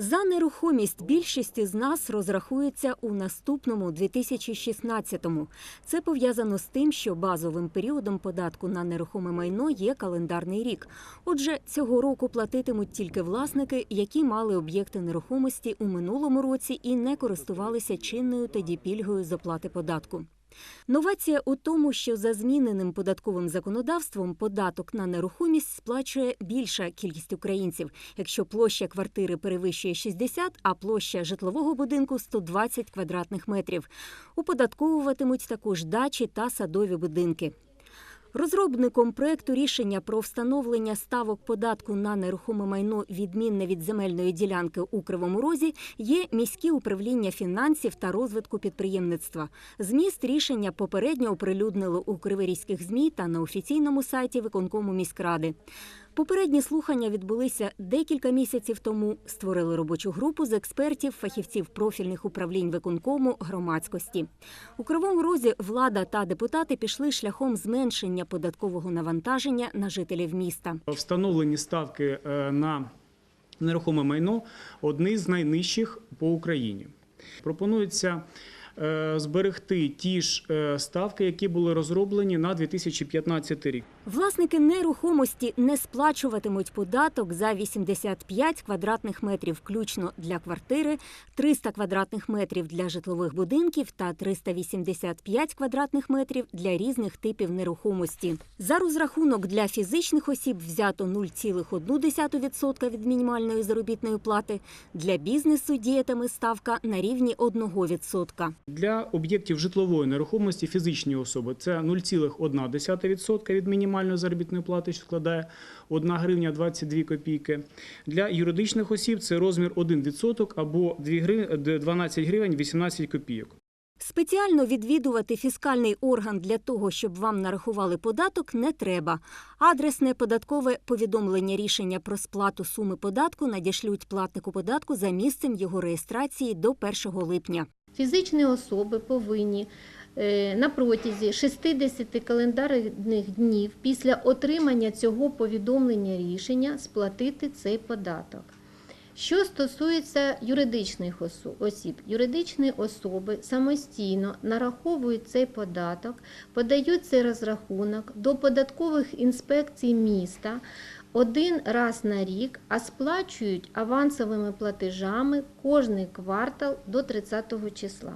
За нерухомість більшість з нас розрахується у наступному 2016-му. Це пов'язано з тим, що базовим періодом податку на нерухоме майно є календарний рік. Отже, цього року платитимуть тільки власники, які мали об'єкти нерухомості у минулому році і не користувалися чинною тоді пільгою з оплати податку. Новація у тому, що за зміненим податковим законодавством податок на нерухомість сплачує більша кількість українців, якщо площа квартири перевищує 60, а площа житлового будинку 120 квадратних метрів. Оподатковуватимуть також дачі та садові будинки. Розробником проекту рішення про встановлення ставок податку на нерухоме майно відмінне від земельної ділянки у Кривому Розі є міське управління фінансів та розвитку підприємництва. Зміст рішення попередньо оприлюднили у криворізьких змі та на офіційному сайті виконкому міськради. Попередні слухання відбулися декілька місяців тому. Створили робочу групу з експертів, фахівців профільних управлінь виконкому громадськості. У Кривому Розі влада та депутати пішли шляхом зменшення податкового навантаження на жителів міста. Встановлені ставки е, на нерухоме майно одні з найнижчих по Україні. Пропонується зберегти ті ж е, ставки, які були розроблені на 2015 рік. Власники нерухомості не сплачуватимуть податок за 85 квадратних метрів включно для квартири, 300 квадратних метрів для житлових будинків та 385 квадратних метрів для різних типів нерухомості. За розрахунок для фізичних осіб взято 0,1% від мінімальної заробітної плати. Для бізнесу діятиме ставка на рівні 1%. Для об'єктів житлової нерухомості фізичні особи це 0,1% від мінімальної заробітної плати, що складає 1 гривня 22 копійки. Для юридичних осіб це розмір 1% або 2 12 гривень 18 копійок. Спеціально відвідувати фіскальний орган для того, щоб вам нарахували податок, не треба. Адресне податкове повідомлення рішення про сплату суми податку надішлють платнику податку за місцем його реєстрації до 1 липня. Фізичні особи повинні е, на протязі 60 календарних днів після отримання цього повідомлення рішення сплатити цей податок. Що стосується юридичних осіб, юридичні особи самостійно нараховують цей податок, подають цей розрахунок до податкових інспекцій міста один раз на рік, а сплачують авансовими платежами кожний квартал до 30 числа.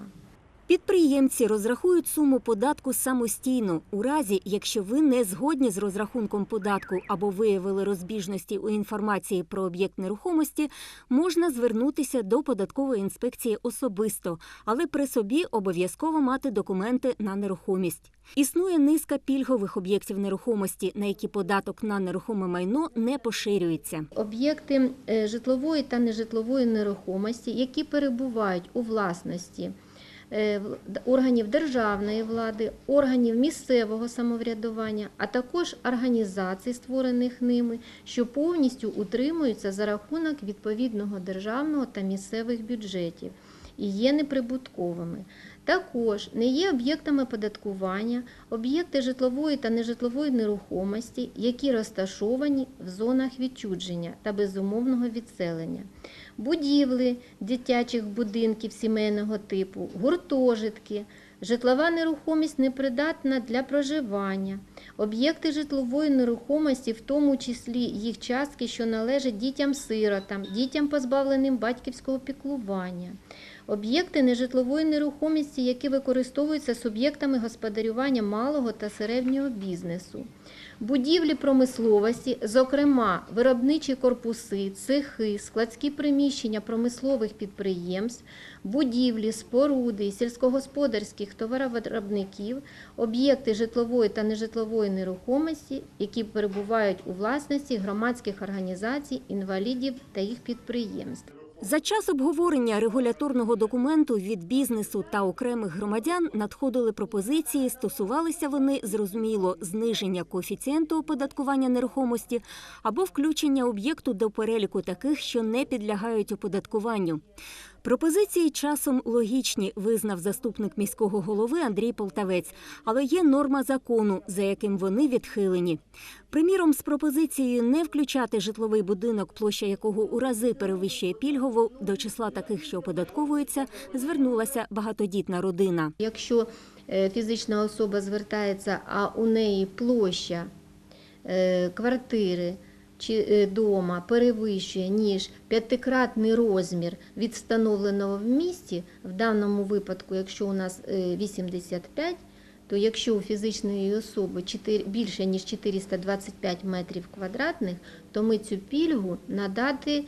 Підприємці розрахують суму податку самостійно у разі, якщо ви не згодні з розрахунком податку або виявили розбіжності у інформації про об'єкт нерухомості, можна звернутися до податкової інспекції особисто, але при собі обов'язково мати документи на нерухомість. Існує низка пільгових об'єктів нерухомості, на які податок на нерухоме майно не поширюється. Об'єкти е, житлової та нежитлової нерухомості, які перебувають у власності органів державної влади, органів місцевого самоврядування, а також організацій, створених ними, що повністю утримуються за рахунок відповідного державного та місцевих бюджетів і є неприбутковими. Також не є об'єктами податкування об'єкти житлової та нежитлової нерухомості, які розташовані в зонах відчудження та безумовного відселення, будівлі дитячих будинків сімейного типу, гуртожитки, житлова нерухомість непридатна для проживання, об'єкти житлової нерухомості, в тому числі їх частки, що належать дітям-сиротам, дітям позбавленим батьківського піклування. Об'єкти нежитлової нерухомості, які використовуються суб'єктами господарювання малого та середнього бізнесу. Будівлі промисловості, зокрема виробничі корпуси, цехи, складські приміщення промислових підприємств, будівлі, споруди сільськогосподарських товаровиробників, об'єкти житлової та нежитлової нерухомості, які перебувають у власності громадських організацій, інвалідів та їх підприємств. За час обговорення регуляторного документу від бізнесу та окремих громадян надходили пропозиції. Стосувалися вони зрозуміло зниження коефіцієнту оподаткування нерухомості або включення об'єкту до переліку таких, що не підлягають оподаткуванню. Пропозиції часом логічні, визнав заступник міського голови Андрій Полтавець, але є норма закону, за яким вони відхилені. Приміром, з пропозицією не включати житловий будинок, площа якого у рази перевищує пільговий, чергову до числа таких, що оподатковуються, звернулася багатодітна родина. Якщо е, фізична особа звертається, а у неї площа е, квартири чи е, дома перевищує ніж п'ятикратний розмір від встановленого в місті, в даному випадку, якщо у нас е, 85, то якщо у фізичної особи 4, більше ніж 425 метрів квадратних, то ми цю пільгу надати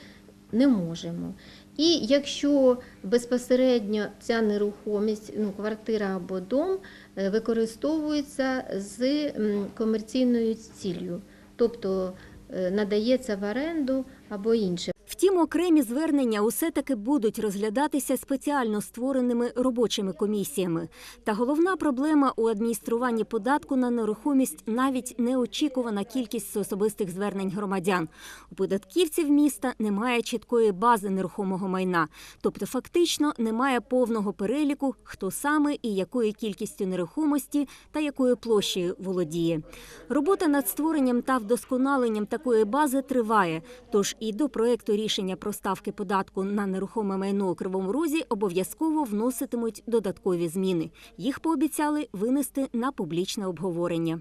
не можемо. І якщо безпосередньо ця нерухомість, ну, квартира або дом е, використовується з комерційною ціллю, тобто е, надається в оренду або інше. Втім, окремі звернення усе таки будуть розглядатися спеціально створеними робочими комісіями. Та головна проблема у адмініструванні податку на нерухомість навіть неочікувана кількість особистих звернень громадян. У податківців міста немає чіткої бази нерухомого майна, тобто фактично немає повного переліку, хто саме і якою кількістю нерухомості та якою площею володіє. Робота над створенням та вдосконаленням такої бази триває. Тож і до проекту рішення про ставки податку на нерухоме майно у Кривому Розі обов'язково вноситимуть додаткові зміни. Їх пообіцяли винести на публічне обговорення.